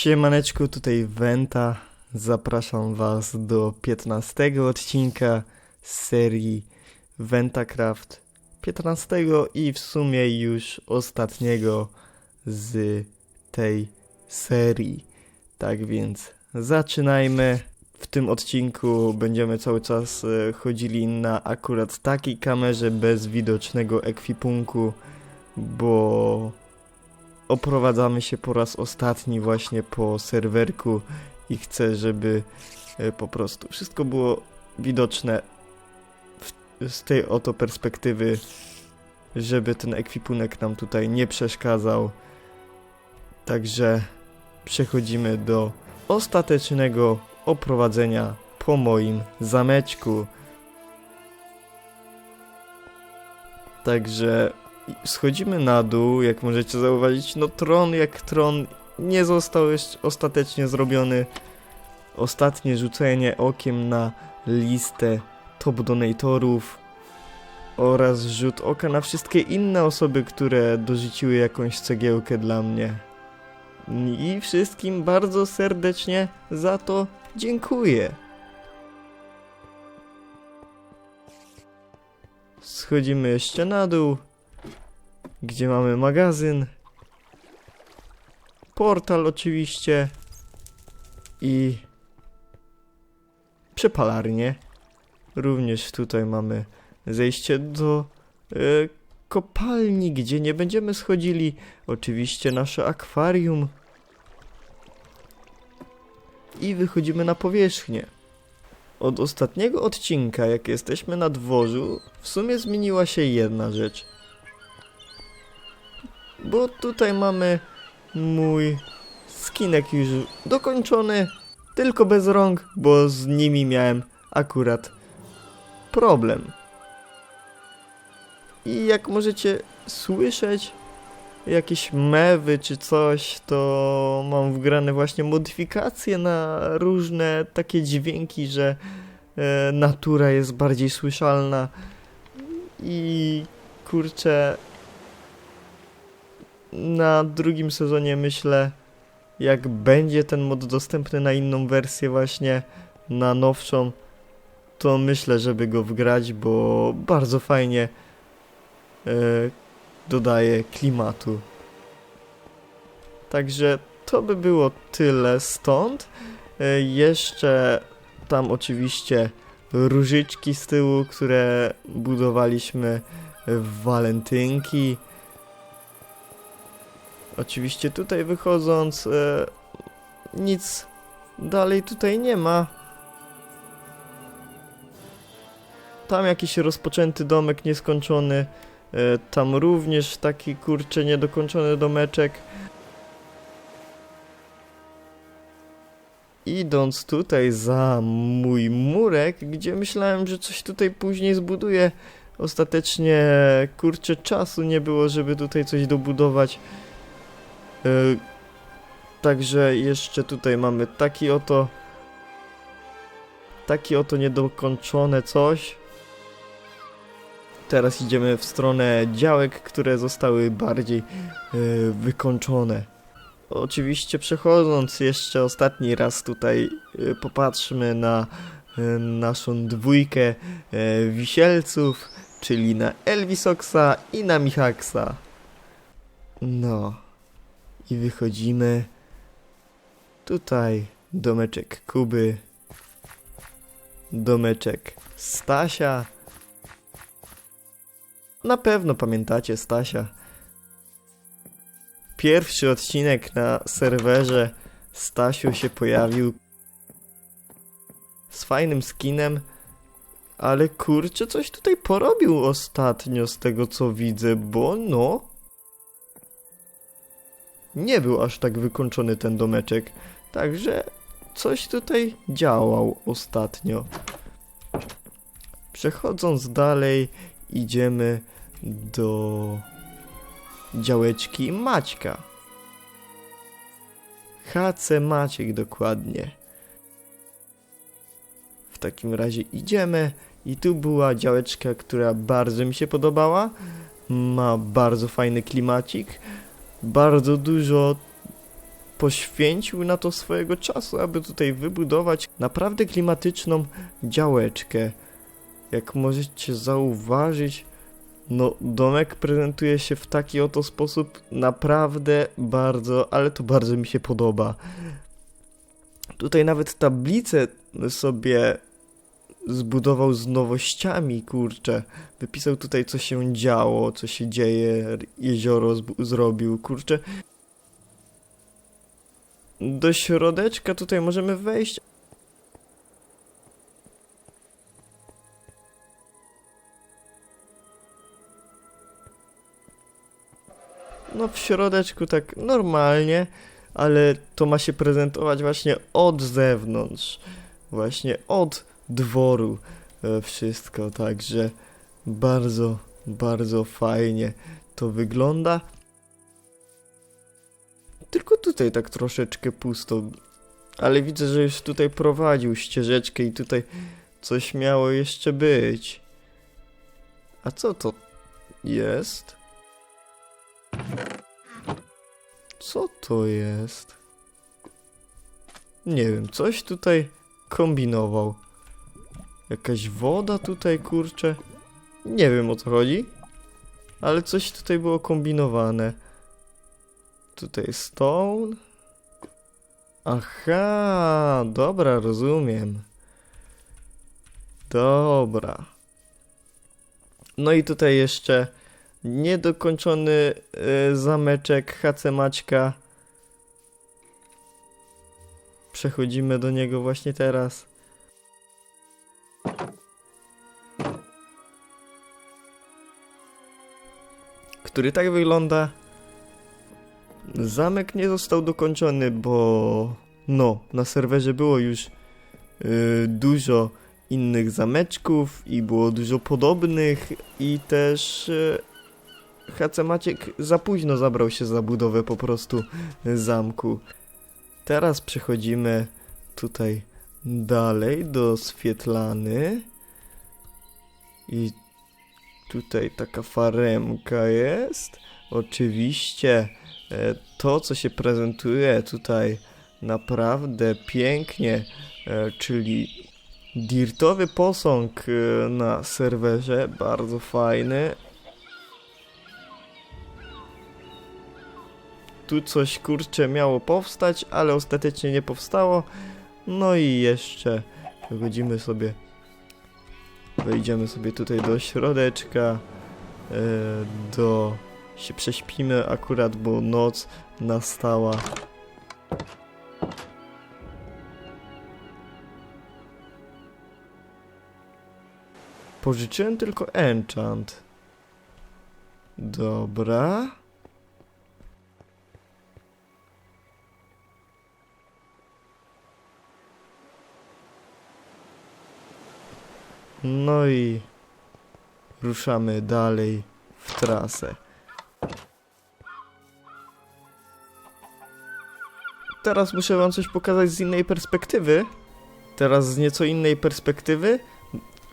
Siemaneczku, tutaj Wenta. Zapraszam Was do 15 odcinka serii Ventacraft. 15 i w sumie już ostatniego z tej serii. Tak więc zaczynajmy. W tym odcinku będziemy cały czas e, chodzili na akurat takiej kamerze bez widocznego ekwipunku, bo oprowadzamy się po raz ostatni właśnie po serwerku i chcę, żeby e, po prostu wszystko było widoczne w, z tej oto perspektywy, żeby ten ekwipunek nam tutaj nie przeszkadzał. Także przechodzimy do ostatecznego oprowadzenia po moim zameczku. Także schodzimy na dół, jak możecie zauważyć, no tron jak tron nie został jeszcze ostatecznie zrobiony. Ostatnie rzucenie okiem na listę top donatorów oraz rzut oka na wszystkie inne osoby, które dorzuciły jakąś cegiełkę dla mnie. I wszystkim bardzo serdecznie za to dziękuję. Schodzimy jeszcze na dół gdzie mamy magazyn, portal oczywiście i przepalarnię. Również tutaj mamy zejście do e, kopalni, gdzie nie będziemy schodzili. Oczywiście nasze akwarium. I wychodzimy na powierzchnię. Od ostatniego odcinka, jak jesteśmy na dworzu, w sumie zmieniła się jedna rzecz. Bo tutaj mamy mój skinek już dokończony, tylko bez rąk, bo z nimi miałem akurat problem. I jak możecie słyszeć jakieś mewy czy coś, to mam wgrane właśnie modyfikacje na różne takie dźwięki, że e, natura jest bardziej słyszalna i kurczę na drugim sezonie myślę, jak będzie ten mod dostępny na inną wersję właśnie, na nowszą, to myślę, żeby go wgrać, bo bardzo fajnie e, dodaje klimatu. Także to by było tyle stąd. E, jeszcze tam oczywiście różyczki z tyłu, które budowaliśmy w walentynki. Oczywiście tutaj wychodząc, e, nic dalej tutaj nie ma. Tam jakiś rozpoczęty domek nieskończony. E, tam również taki kurcze niedokończony domeczek. Idąc tutaj za mój murek, gdzie myślałem, że coś tutaj później zbuduję, ostatecznie kurczę czasu nie było, żeby tutaj coś dobudować. Yy, także jeszcze tutaj mamy taki oto taki oto niedokończone coś. Teraz idziemy w stronę działek, które zostały bardziej yy, wykończone. Oczywiście przechodząc jeszcze ostatni raz tutaj yy, popatrzmy na yy, naszą dwójkę yy, wisielców, czyli na Elvisoxa i na Michaxa. No i wychodzimy. Tutaj domeczek Kuby, domeczek Stasia. Na pewno pamiętacie Stasia. Pierwszy odcinek na serwerze Stasiu się pojawił z fajnym skinem, ale kurczę, coś tutaj porobił ostatnio z tego co widzę, bo no, nie był aż tak wykończony ten domeczek. Także coś tutaj działał ostatnio. Przechodząc dalej, idziemy do działeczki Maćka. HC Maciek dokładnie. W takim razie idziemy i tu była działeczka, która bardzo mi się podobała. Ma bardzo fajny klimacik bardzo dużo poświęcił na to swojego czasu, aby tutaj wybudować naprawdę klimatyczną działeczkę. Jak możecie zauważyć, no domek prezentuje się w taki oto sposób naprawdę bardzo, ale to bardzo mi się podoba. Tutaj nawet tablicę sobie zbudował z nowościami, kurczę. Wypisał tutaj, co się działo, co się dzieje, jezioro zrobił, kurczę. Do środeczka tutaj możemy wejść. No w środeczku tak normalnie, ale to ma się prezentować właśnie od zewnątrz. Właśnie od dworu e, wszystko, także bardzo, bardzo fajnie to wygląda. Tylko tutaj tak troszeczkę pusto, ale widzę, że już tutaj prowadził ścieżeczkę i tutaj coś miało jeszcze być. A co to jest? Co to jest? Nie wiem, coś tutaj kombinował. Jakaś woda tutaj, kurczę. Nie wiem o co chodzi, ale coś tutaj było kombinowane. Tutaj stone. Aha, dobra, rozumiem. Dobra. No i tutaj jeszcze niedokończony y, zameczek HC Maćka. Przechodzimy do niego właśnie teraz. Który tak wygląda. Zamek nie został dokończony, bo no, na serwerze było już y, dużo innych zameczków i było dużo podobnych i też y, HC Maciek za późno zabrał się za budowę po prostu zamku. Teraz przechodzimy tutaj dalej do Swietlany. I tutaj taka faremka jest. Oczywiście e, to, co się prezentuje tutaj naprawdę pięknie, e, czyli dirtowy posąg e, na serwerze, bardzo fajny. Tu coś kurcze miało powstać, ale ostatecznie nie powstało. No i jeszcze przechodzimy sobie, wejdziemy sobie tutaj do środeczka, e, do, się prześpimy akurat, bo noc nastała. Pożyczyłem tylko enchant. Dobra. No i ruszamy dalej w trasę. Teraz muszę wam coś pokazać z innej perspektywy. Teraz z nieco innej perspektywy.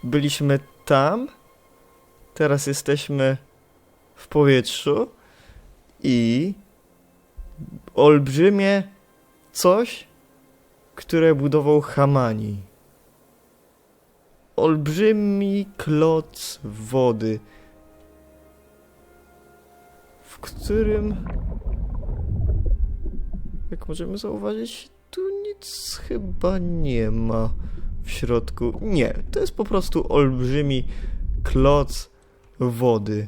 Byliśmy tam. Teraz jesteśmy w powietrzu. I olbrzymie coś, które budował Hamani olbrzymi kloc wody, w którym, jak możemy zauważyć, tu nic chyba nie ma w środku. Nie, to jest po prostu olbrzymi kloc wody.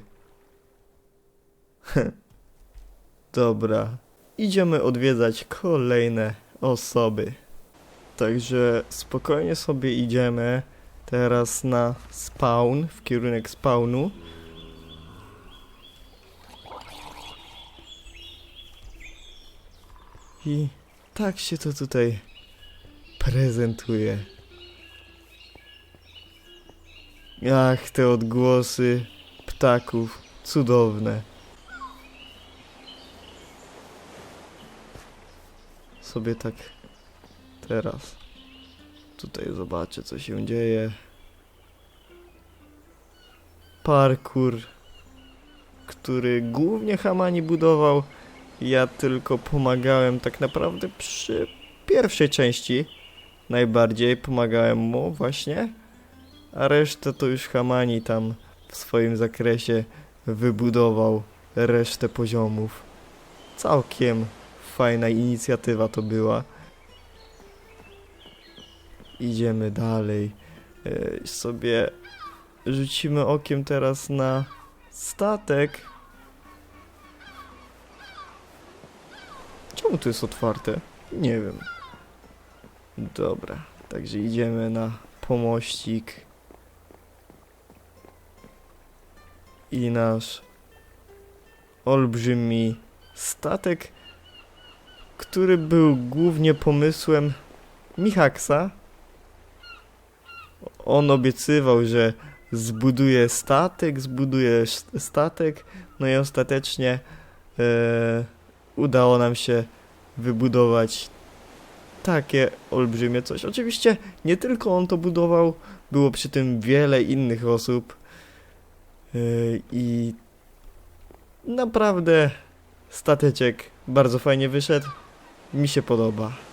Dobra, idziemy odwiedzać kolejne osoby. Także spokojnie sobie idziemy teraz na spawn, w kierunek spawnu. I tak się to tutaj prezentuje. Ach, te odgłosy ptaków, cudowne. Sobie tak teraz tutaj zobaczę co się dzieje. Parkour, który głównie Hamani budował, Ja tylko pomagałem tak naprawdę przy pierwszej części. Najbardziej pomagałem mu właśnie. A resztę to już Hamani tam w swoim zakresie wybudował resztę poziomów. Całkiem fajna inicjatywa to była. Idziemy dalej. E, sobie rzucimy okiem teraz na statek. Czemu to jest otwarte? Nie wiem. Dobra, także idziemy na pomościk. I nasz olbrzymi statek, który był głównie pomysłem Michaksa. On obiecywał, że zbuduje statek, zbuduje statek, no i ostatecznie e, udało nam się wybudować takie olbrzymie coś. Oczywiście nie tylko on to budował, było przy tym wiele innych osób e, i naprawdę stateczek bardzo fajnie wyszedł. Mi się podoba.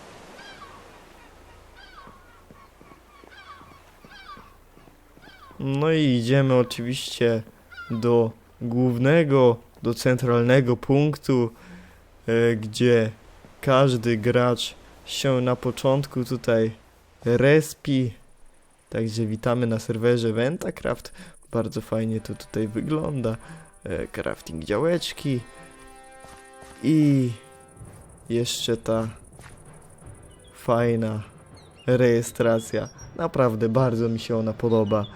No i idziemy oczywiście do głównego, do centralnego punktu, e, gdzie każdy gracz się na początku tutaj respi. Także witamy na serwerze Ventacraft. Bardzo fajnie to tutaj wygląda. E, crafting działeczki. I jeszcze ta fajna rejestracja. Naprawdę bardzo mi się ona podoba.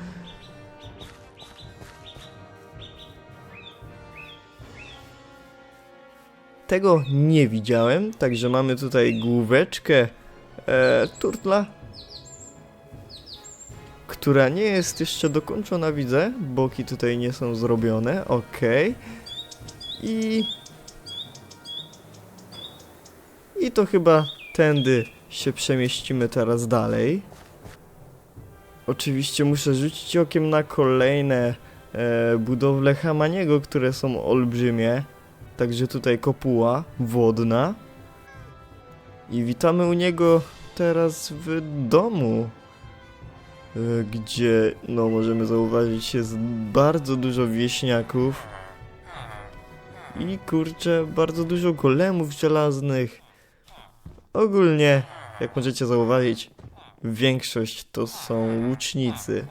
Tego nie widziałem, także mamy tutaj główeczkę e, turtla, która nie jest jeszcze dokończona, widzę. Boki tutaj nie są zrobione, ok. I... I to chyba tędy się przemieścimy teraz dalej. Oczywiście muszę rzucić okiem na kolejne e, budowle Hamaniego, które są olbrzymie. Także tutaj kopuła wodna. I witamy u niego teraz w domu, y, gdzie, no możemy zauważyć, jest bardzo dużo wieśniaków. I kurczę, bardzo dużo golemów żelaznych. Ogólnie, jak możecie zauważyć, większość to są łucznicy.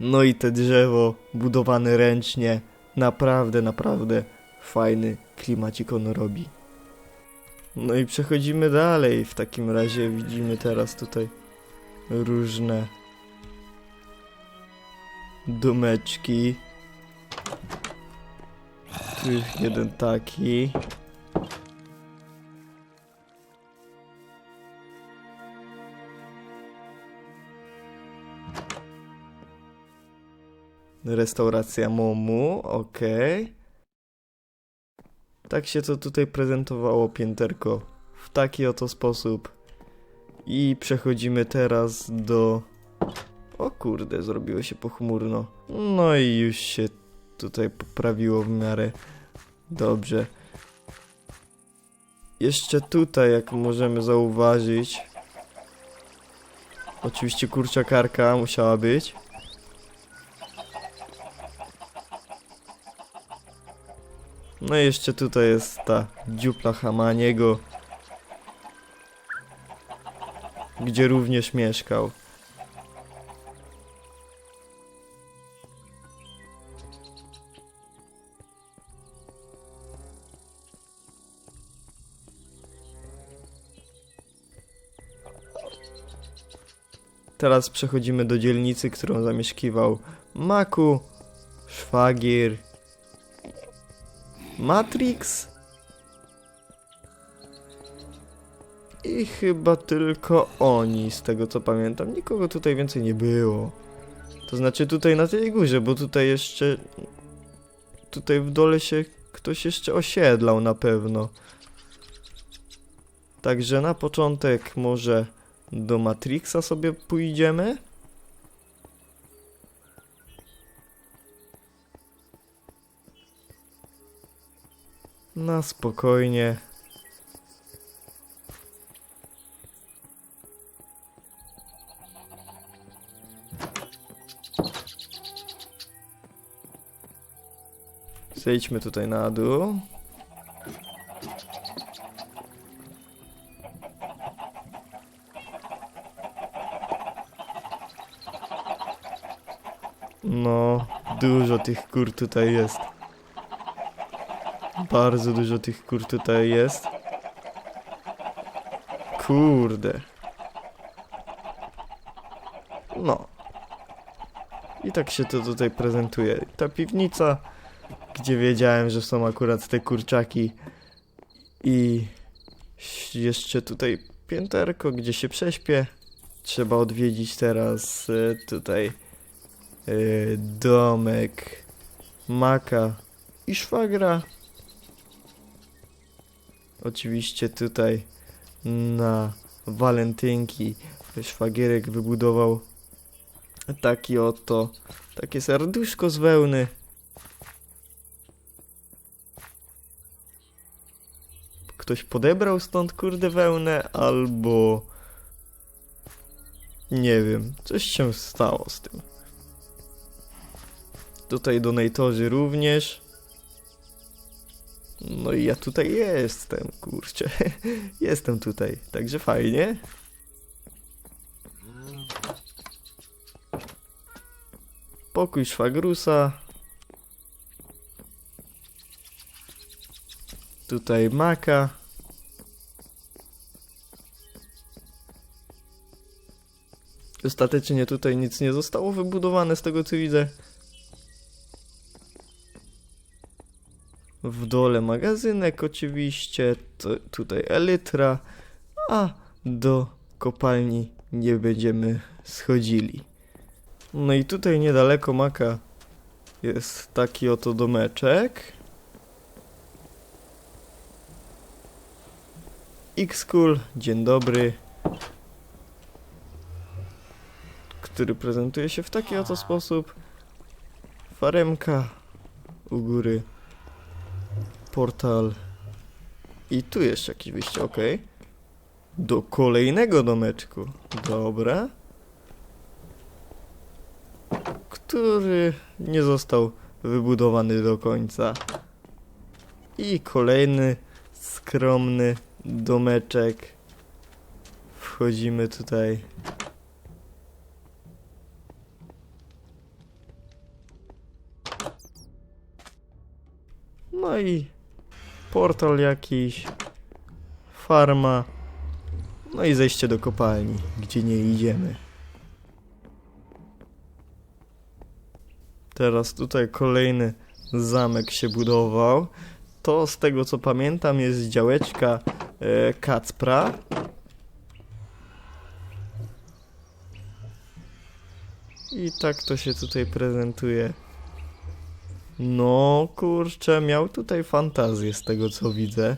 No i te drzewo budowane ręcznie, naprawdę, naprawdę fajny klimacik on robi. No i przechodzimy dalej. W takim razie widzimy teraz tutaj różne domeczki. Tu jest jeden taki. Restauracja Momu, okej. Tak się to tutaj prezentowało pięterko w taki oto sposób. I przechodzimy teraz do... O kurde, zrobiło się pochmurno. No i już się tutaj poprawiło w miarę dobrze. Jeszcze tutaj, jak możemy zauważyć... Oczywiście kurczakarka musiała być. No i jeszcze tutaj jest ta dziupla Hamaniego, gdzie również mieszkał. Teraz przechodzimy do dzielnicy, którą zamieszkiwał Maku, Szwagier Matrix i chyba tylko oni, z tego co pamiętam. Nikogo tutaj więcej nie było. To znaczy tutaj na tej górze, bo tutaj jeszcze... Tutaj w dole się ktoś jeszcze osiedlał na pewno. Także na początek może do Matrixa sobie pójdziemy. Na spokojnie. Zejdźmy tutaj na dół. No, dużo tych kur tutaj jest. Bardzo dużo tych kur tutaj jest. Kurde. No. I tak się to tutaj prezentuje. Ta piwnica, gdzie wiedziałem, że są akurat te kurczaki. I jeszcze tutaj pięterko, gdzie się prześpię. Trzeba odwiedzić teraz e, tutaj e, domek Maka i szwagra. Oczywiście tutaj na walentynki szwagierek wybudował taki oto, takie serduszko z wełny. Ktoś podebrał stąd kurde wełnę, albo nie wiem, coś się stało z tym. Tutaj donatorzy również. No i ja tutaj jestem, kurczę. Jestem tutaj, także fajnie. Pokój szwagrusa. Tutaj maka. Ostatecznie tutaj nic nie zostało wybudowane z tego co widzę. W dole magazynek oczywiście, to, tutaj elytra, a do kopalni nie będziemy schodzili. No i tutaj niedaleko maka jest taki oto domeczek. X-Cool, dzień dobry. Który prezentuje się w taki oto sposób. Faremka u góry portal. I tu jeszcze jakieś wyjście, ok. Do kolejnego domeczku. Dobra. Który nie został wybudowany do końca. I kolejny skromny domeczek. Wchodzimy tutaj. No i portal jakiś, farma, no i zejście do kopalni, gdzie nie idziemy. Teraz tutaj kolejny zamek się budował. To z tego co pamiętam jest działeczka e, Kacpra. I tak to się tutaj prezentuje. No, kurczę, miał tutaj fantazję z tego co widzę.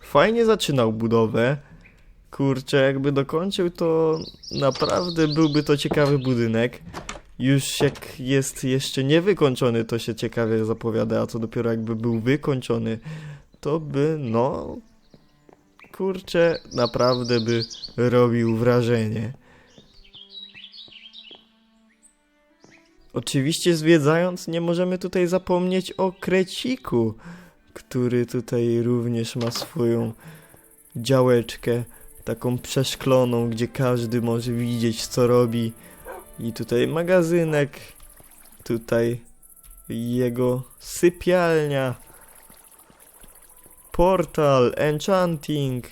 Fajnie zaczynał budowę. Kurczę, jakby dokończył, to naprawdę byłby to ciekawy budynek. Już jak jest jeszcze niewykończony, to się ciekawie zapowiada, a co dopiero jakby był wykończony, to by, no, kurczę, naprawdę by robił wrażenie. Oczywiście zwiedzając nie możemy tutaj zapomnieć o Kreciku, który tutaj również ma swoją działeczkę, taką przeszkloną, gdzie każdy może widzieć co robi. I tutaj magazynek, tutaj jego sypialnia, portal, enchanting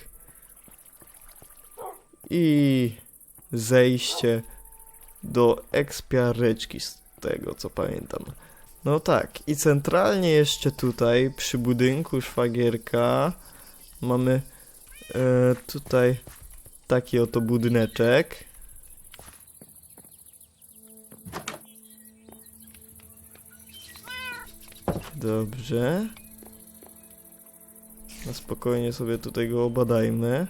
i zejście do ekspiareczki z tego co pamiętam. No tak, i centralnie jeszcze tutaj przy budynku szwagierka mamy e, tutaj taki oto budyneczek. Dobrze. Na spokojnie sobie tutaj go obadajmy.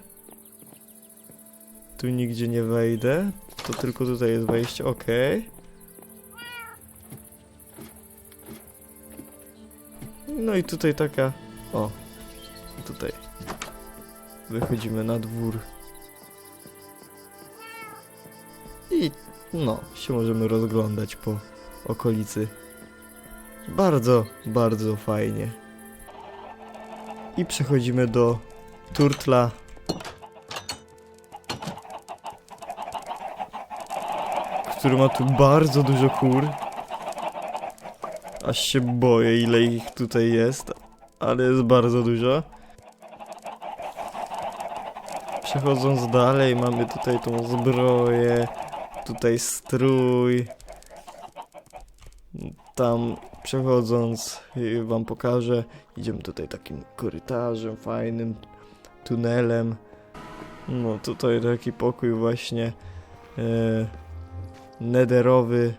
Tu nigdzie nie wejdę. to tylko tutaj jest wejście, okej. No i tutaj taka, o, tutaj. Wychodzimy na dwór. I no, się możemy rozglądać po okolicy. Bardzo, bardzo fajnie. I przechodzimy do turtla. Który ma tu bardzo dużo kur. Aż się boję, ile ich tutaj jest, ale jest bardzo dużo. Przechodząc dalej, mamy tutaj tą zbroję, tutaj strój. Tam przechodząc, y, wam pokażę. Idziemy tutaj takim korytarzem fajnym, tunelem. No tutaj taki pokój właśnie e, nederowy.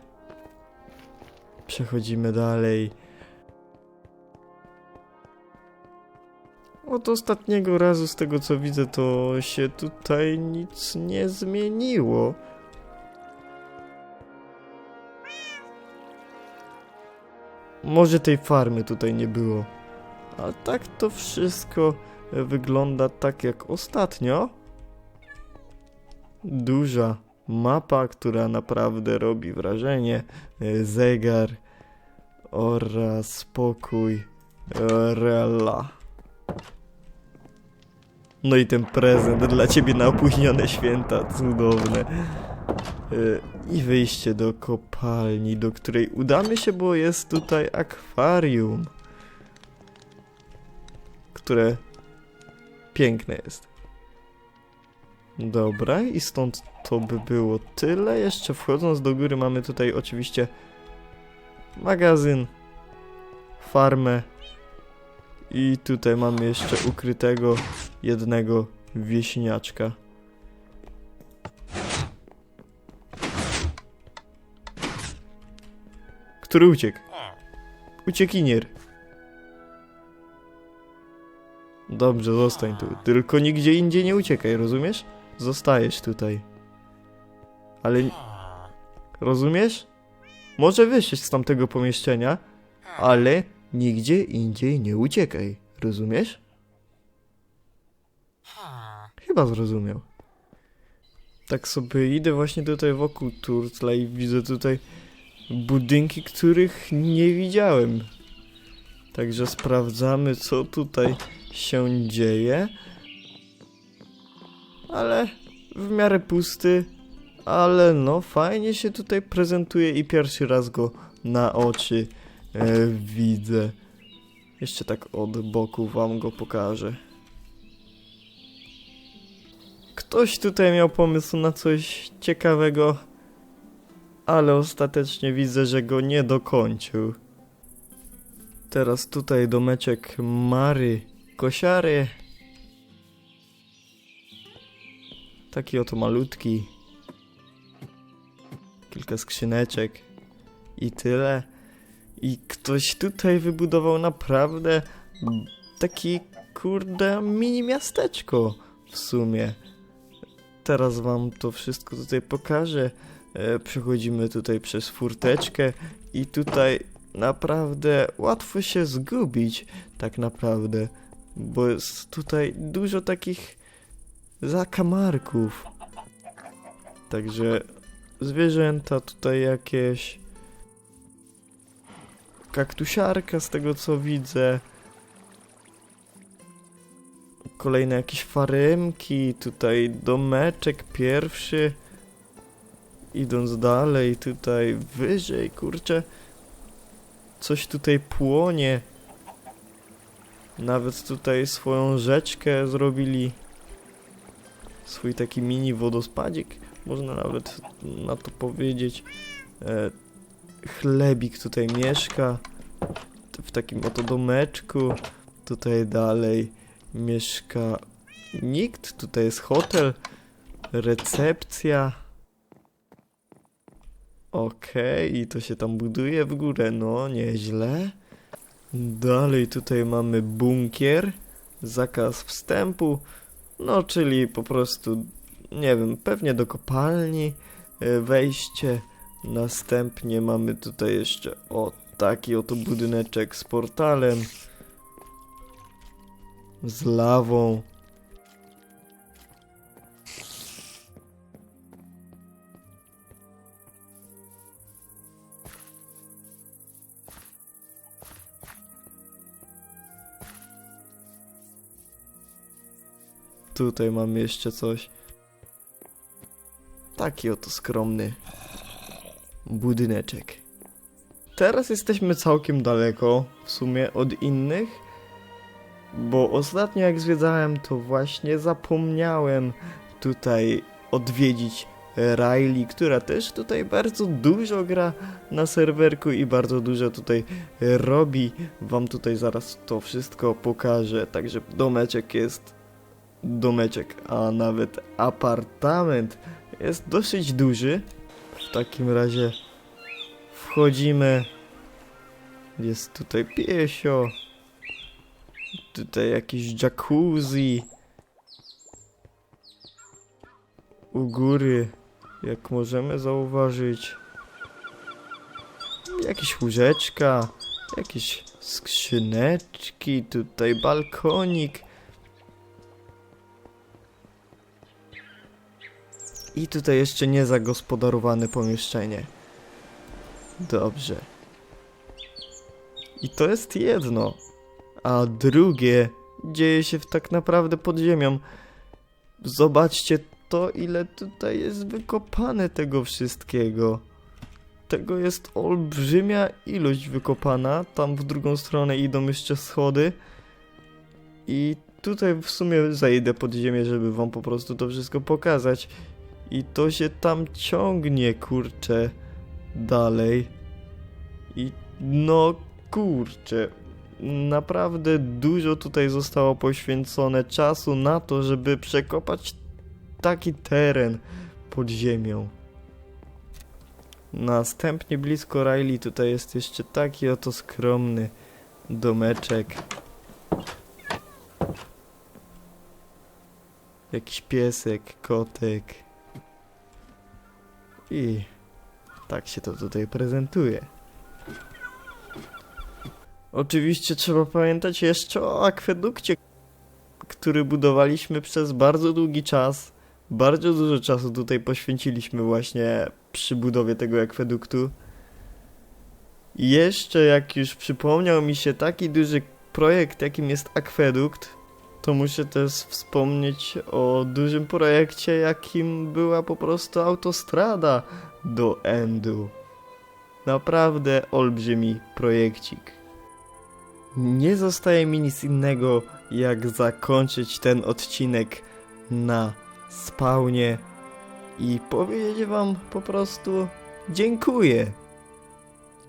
Przechodzimy dalej. Od ostatniego razu, z tego co widzę, to się tutaj nic nie zmieniło. Może tej farmy tutaj nie było. A tak to wszystko e, wygląda tak jak ostatnio. Duża mapa, która naprawdę robi wrażenie. E, Zegar oraz spokój. Rela. No i ten prezent dla ciebie na opóźnione święta, cudowne. E, I wyjście do kopalni, do której udamy się, bo jest tutaj akwarium. Które piękne jest. Dobra, i stąd to by było tyle. Jeszcze wchodząc do góry mamy tutaj oczywiście magazyn, farmę i tutaj mamy jeszcze ukrytego jednego wieśniaczka. Który uciekł. Uciekinier. Dobrze, zostań tu. Tylko nigdzie indziej nie uciekaj, rozumiesz? Zostajesz tutaj. Ale... Rozumiesz? Może wyjść z tamtego pomieszczenia, ale nigdzie indziej nie uciekaj. Rozumiesz? Chyba zrozumiał. Tak sobie idę właśnie tutaj wokół Turtla i widzę tutaj budynki, których nie widziałem. Także sprawdzamy, co tutaj się dzieje. Ale w miarę pusty, ale no fajnie się tutaj prezentuje i pierwszy raz go na oczy e, widzę. Jeszcze tak od boku wam go pokażę. Ktoś tutaj miał pomysł na coś ciekawego, ale ostatecznie widzę, że go nie dokończył. Teraz tutaj domeczek Mary Kosiary. Taki oto malutki. Kilka skrzyneczek i tyle. I ktoś tutaj wybudował naprawdę taki kurde mini miasteczko w sumie. Teraz wam to wszystko tutaj pokażę. E, przechodzimy tutaj przez furteczkę i tutaj naprawdę łatwo się zgubić, tak naprawdę, bo jest tutaj dużo takich zakamarków. Także zwierzęta tutaj jakieś. Kaktusiarka z tego co widzę. Kolejne jakieś faremki, tutaj domeczek pierwszy. Idąc dalej, tutaj wyżej, kurczę. Coś tutaj płonie. Nawet tutaj swoją rzeczkę zrobili. Swój taki mini wodospadzik, można nawet na to powiedzieć. E, chlebik tutaj mieszka. W takim oto domeczku. Tutaj dalej mieszka nikt. Tutaj jest hotel. Recepcja. Okej, i to się tam buduje w górę, no nieźle. Dalej tutaj mamy bunkier, zakaz wstępu, no czyli po prostu, nie wiem, pewnie do kopalni. e, wejście. Następnie mamy tutaj jeszcze o taki oto budyneczek z portalem. Z lawą. Tutaj mamy jeszcze coś. Taki oto skromny budyneczek. Teraz jesteśmy całkiem daleko w sumie od innych, bo ostatnio jak zwiedzałem, to właśnie zapomniałem tutaj odwiedzić Riley, która też tutaj bardzo dużo gra na serwerku i bardzo dużo tutaj robi. Wam tutaj zaraz to wszystko pokażę. Także domeczek jest domeczek, a nawet apartament jest dosyć duży. W takim razie wchodzimy. Jest tutaj piesio. Tutaj jakiś jacuzzi. U góry, jak możemy zauważyć, jakieś łóżeczka, jakieś skrzyneczki, tutaj balkonik. I tutaj jeszcze niezagospodarowane pomieszczenie. Dobrze. I to jest jedno. A drugie dzieje się w tak naprawdę pod ziemią. Zobaczcie to, ile tutaj jest wykopane tego wszystkiego. Tego jest olbrzymia ilość wykopana. Tam w drugą stronę idą jeszcze schody. I tutaj w sumie zejdę pod ziemię, żeby wam po prostu to wszystko pokazać. I to się tam ciągnie, kurczę, dalej. I no, kurczę, naprawdę dużo tutaj zostało poświęcone czasu na to, żeby przekopać taki teren pod ziemią. Następnie blisko Riley tutaj jest jeszcze taki oto skromny domeczek. Jakiś piesek, kotek. I tak się to tutaj prezentuje. Oczywiście trzeba pamiętać jeszcze o akwedukcie, który budowaliśmy przez bardzo długi czas. Bardzo dużo czasu tutaj poświęciliśmy właśnie przy budowie tego akweduktu. I jeszcze jak już przypomniał mi się taki duży projekt, jakim jest akwedukt, to muszę też wspomnieć o dużym projekcie, jakim była po prostu autostrada do Endu. Naprawdę olbrzymi projekcik. Nie zostaje mi nic innego, jak zakończyć ten odcinek na spawnie i powiedzieć wam po prostu dziękuję.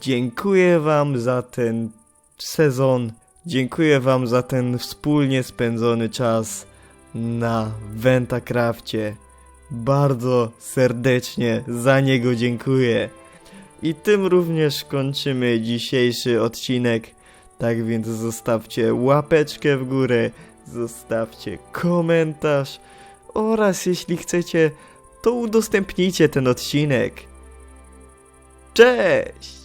Dziękuję wam za ten sezon. Dziękuję wam za ten wspólnie spędzony czas na Ventacrafcie. Bardzo serdecznie za niego dziękuję. I tym również kończymy dzisiejszy odcinek. Tak więc zostawcie łapeczkę w górę, zostawcie komentarz oraz jeśli chcecie, to udostępnijcie ten odcinek. Cześć!